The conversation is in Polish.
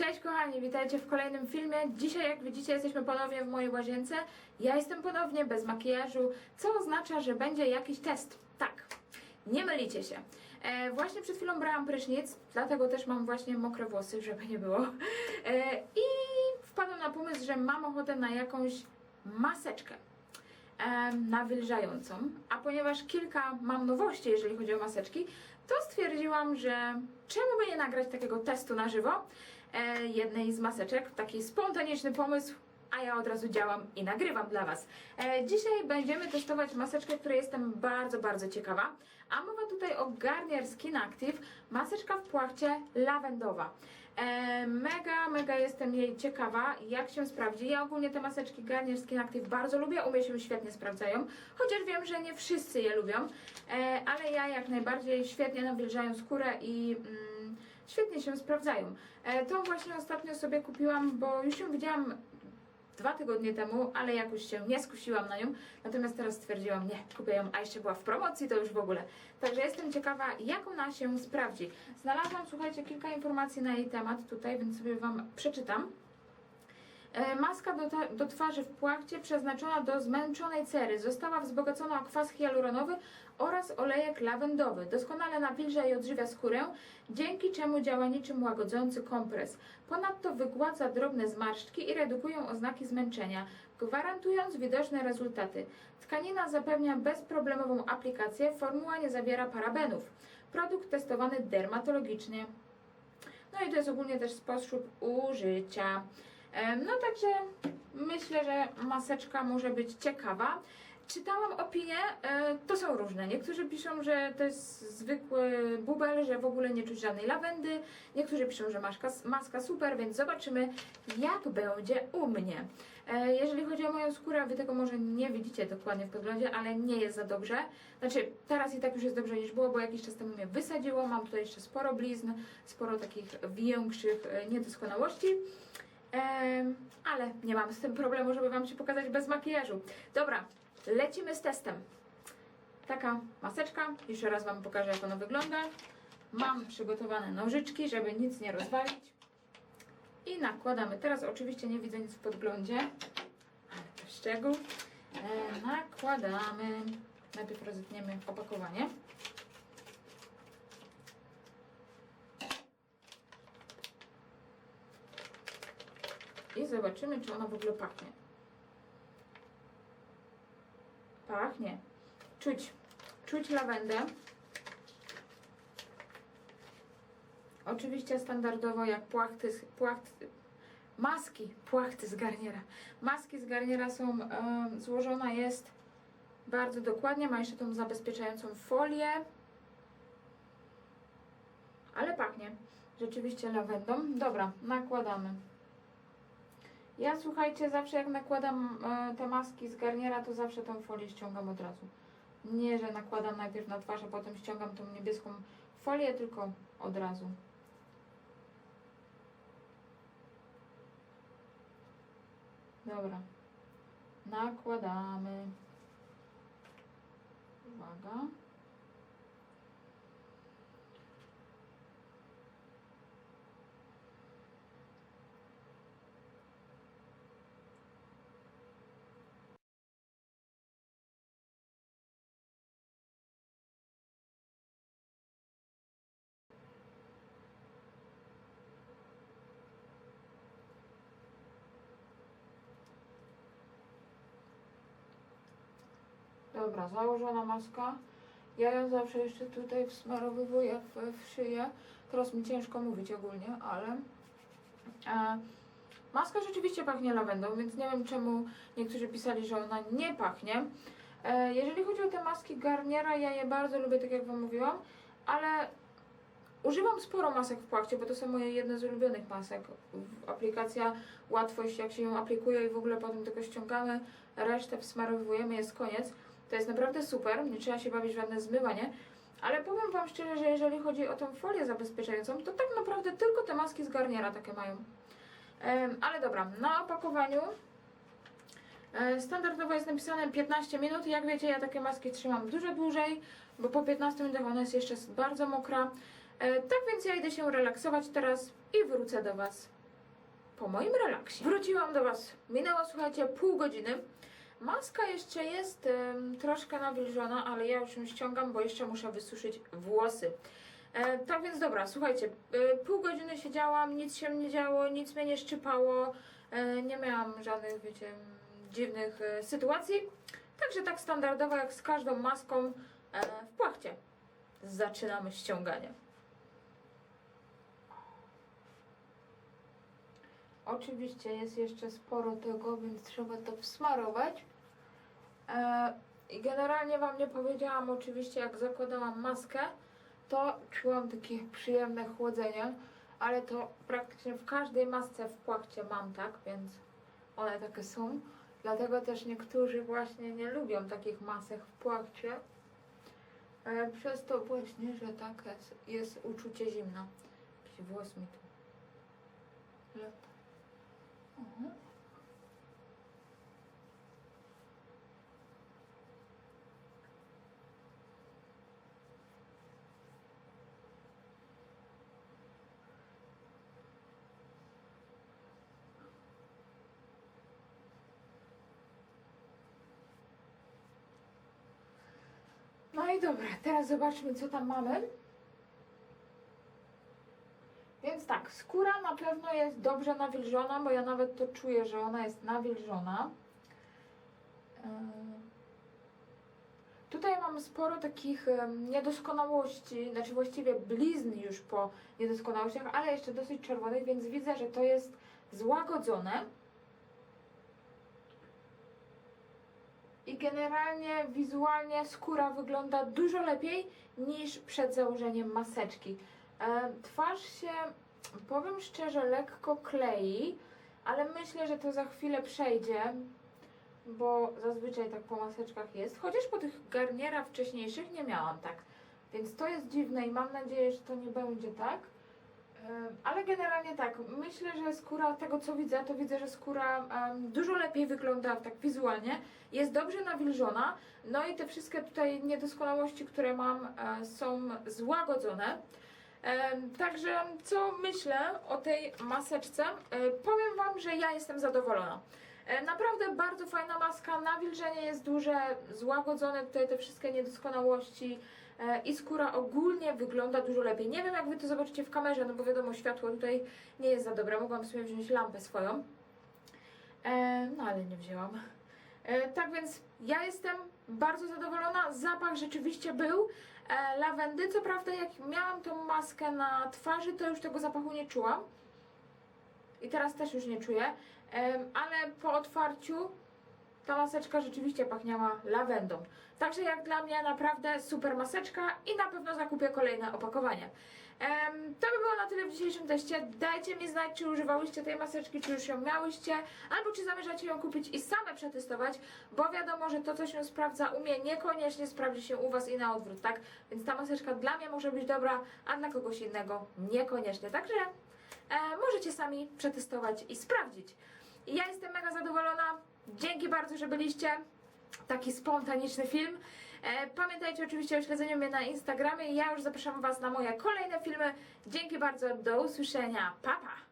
Cześć kochani, witajcie w kolejnym filmie. Dzisiaj jak widzicie jesteśmy ponownie w mojej łazience. Ja jestem ponownie bez makijażu, co oznacza, że będzie jakiś test. Tak, nie mylicie się. E, właśnie przed chwilą brałam prysznic, dlatego też mam właśnie mokre włosy, żeby nie było. E, I wpadłam na pomysł, że mam ochotę na jakąś maseczkę em, nawilżającą, a ponieważ kilka mam nowości, jeżeli chodzi o maseczki, to stwierdziłam, że czemu by nie nagrać takiego testu na żywo e, jednej z maseczek, taki spontaniczny pomysł, a ja od razu działam i nagrywam dla Was. E, dzisiaj będziemy testować maseczkę, której jestem bardzo, bardzo ciekawa, a mowa tutaj o Garnier Skin Active, maseczka w płachcie lawendowa. E, mega, mega jestem jej ciekawa, jak się sprawdzi. Ja ogólnie te maseczki Garnier Skin Active bardzo lubię, u mnie się świetnie sprawdzają, chociaż wiem, że nie wszyscy je lubią, e, ale ja jak najbardziej świetnie nawilżają skórę i mm, świetnie się sprawdzają. E, tą właśnie ostatnio sobie kupiłam, bo już ją widziałam dwa tygodnie temu, ale jakoś się nie skusiłam na nią. Natomiast teraz stwierdziłam, nie, kupię ją, a jeszcze była w promocji, to już w ogóle. Także jestem ciekawa, jak ona się sprawdzi. Znalazłam, słuchajcie, kilka informacji na jej temat tutaj, więc sobie Wam przeczytam. E, Maska do, do twarzy w płachcie przeznaczona do zmęczonej cery została wzbogacona o kwas hialuronowy oraz olejek lawendowy. Doskonale nawilża i odżywia skórę, dzięki czemu działa niczym łagodzący kompres. Ponadto wygładza drobne zmarszczki i redukują oznaki zmęczenia, gwarantując widoczne rezultaty. Tkanina zapewnia bezproblemową aplikację, formuła nie zawiera parabenów. Produkt testowany dermatologicznie. No i to jest ogólnie też sposób użycia. No także myślę, że maseczka może być ciekawa. Czytałam opinie, e, to są różne. Niektórzy piszą, że to jest zwykły bubel, że w ogóle nie czuć żadnej lawendy. Niektórzy piszą, że maska, maska super, więc zobaczymy jak będzie u mnie. E, Jeżeli chodzi o moją skórę, wy tego może nie widzicie dokładnie w podglądzie, ale nie jest za dobrze. Znaczy teraz i tak już jest dobrze niż było, bo jakiś czas temu mnie wysadziło. Mam tutaj jeszcze sporo blizn, sporo takich większych e, niedoskonałości. Ale nie mam z tym problemu, żeby Wam się pokazać bez makijażu. Dobra, lecimy z testem. Taka maseczka, jeszcze raz Wam pokażę jak ona wygląda. Mam przygotowane nożyczki, żeby nic nie rozwalić. I nakładamy. Teraz oczywiście nie widzę nic w podglądzie, ale to szczegół. E, nakładamy. Najpierw rozetniemy opakowanie. I zobaczymy, czy ona w ogóle pachnie. Pachnie. Czuć, czuć lawendę. Oczywiście standardowo jak płachty, płachty maski, płachty z garniera. Maski z garniera są, złożona jest bardzo dokładnie, ma jeszcze tą zabezpieczającą folię. Ale pachnie rzeczywiście lawendą. Dobra, nakładamy. Ja słuchajcie, zawsze jak nakładam e, te maski z garniera, to zawsze tą folię ściągam od razu. Nie, że nakładam najpierw na twarz, a potem ściągam tą niebieską folię, tylko od razu. Dobra. Nakładamy. Uwaga. Dobra, założona maska. Ja ją zawsze jeszcze tutaj wsmarowywuję w, w szyję. Teraz mi ciężko mówić ogólnie, ale... E, maska rzeczywiście pachnie lawendą, więc nie wiem czemu niektórzy pisali, że ona nie pachnie. E, jeżeli chodzi o te maski Garniera, ja je bardzo lubię, tak jak Wam mówiłam, ale używam sporo masek w płachcie, bo to są moje jedne z ulubionych masek. Aplikacja, łatwość, jak się ją aplikuje i w ogóle potem tylko ściągamy, resztę wsmarowujemy, jest koniec. To jest naprawdę super, nie trzeba się bawić w żadne zmywanie. Ale powiem Wam szczerze, że jeżeli chodzi o tą folię zabezpieczającą, to tak naprawdę tylko te maski z Garniera takie mają. Ale dobra, na opakowaniu e, standardowo jest napisane 15 minut. Jak wiecie, ja takie maski trzymam dużo dłużej, bo po 15 minutach ona jest jeszcze bardzo mokra. E, tak więc ja idę się relaksować teraz i wrócę do Was po moim relaksie. Wróciłam do Was. Minęło, słuchajcie, pół godziny. Maska jeszcze jest troszkę nawilżona, ale ja już ją ściągam, bo jeszcze muszę wysuszyć włosy. E, tak więc dobra, słuchajcie, e, pół godziny siedziałam, nic się nie działo, nic mnie nie szczypało, e, nie miałam żadnych, wiecie, dziwnych e, sytuacji. Także tak standardowo jak z każdą maską e, w płachcie. Zaczynamy ściąganie. Oczywiście jest jeszcze sporo tego, więc trzeba to wsmarować. E, I generalnie Wam nie powiedziałam, oczywiście, jak zakładałam maskę, to czułam takie przyjemne chłodzenie, ale to praktycznie w każdej masce w płachcie mam, tak? Więc one takie są. Dlatego też niektórzy właśnie nie lubią takich masek w płachcie. E, przez to właśnie, że tak jest, jest uczucie zimna. Jakiś włos mi tu lata. No i dobra, teraz zobaczmy, co tam mamy. Więc tak, skóra na pewno jest dobrze nawilżona, bo ja nawet to czuję, że ona jest nawilżona. Ym. Tutaj mam sporo takich niedoskonałości, znaczy właściwie blizn już po niedoskonałościach, ale jeszcze dosyć czerwonych, więc widzę, że to jest złagodzone. I generalnie wizualnie skóra wygląda dużo lepiej niż przed założeniem maseczki. E, Twarz się, powiem szczerze, lekko klei, ale myślę, że to za chwilę przejdzie, bo zazwyczaj tak po maseczkach jest. Chociaż po tych garnierach wcześniejszych nie miałam tak. Więc to jest dziwne i mam nadzieję, że to nie będzie tak. Ale generalnie tak, myślę, że skóra, tego co widzę, to widzę, że skóra em, dużo lepiej wygląda tak wizualnie, jest dobrze nawilżona, no i te wszystkie tutaj niedoskonałości, które mam, e, są złagodzone. Także co myślę o tej maseczce? E, Powiem Wam, że ja jestem zadowolona. E, Naprawdę bardzo fajna maska, nawilżenie jest duże, złagodzone tutaj te wszystkie niedoskonałości e, i skóra ogólnie wygląda dużo lepiej. Nie wiem jak Wy to zobaczycie w kamerze, no bo wiadomo światło tutaj nie jest za dobre, mogłam sobie wziąć lampę swoją, no ale nie wzięłam. Tak więc ja jestem bardzo zadowolona, zapach rzeczywiście był, lawendy, co prawda jak miałam tą maskę na twarzy, to już tego zapachu nie czułam. I teraz też już nie czuję, ale po otwarciu ta maseczka rzeczywiście pachniała lawendą. Także jak dla mnie naprawdę super maseczka i na pewno zakupię kolejne opakowanie. To by było na tyle w dzisiejszym teście. Dajcie mi znać, czy używałyście tej maseczki, czy już ją miałyście, albo czy zamierzacie ją kupić i same przetestować, bo wiadomo, że to, co się sprawdza u mnie, niekoniecznie sprawdzi się u Was i na odwrót, tak? Więc ta maseczka dla mnie może być dobra, a dla kogoś innego niekoniecznie. Także e, możecie sami przetestować i sprawdzić. Ja jestem mega zadowolona. Dzięki bardzo, że byliście. Taki spontaniczny film. E, pamiętajcie oczywiście o śledzeniu mnie na Instagramie. Ja już zapraszam Was na moje kolejne filmy. Dzięki bardzo. Do usłyszenia. Pa, pa.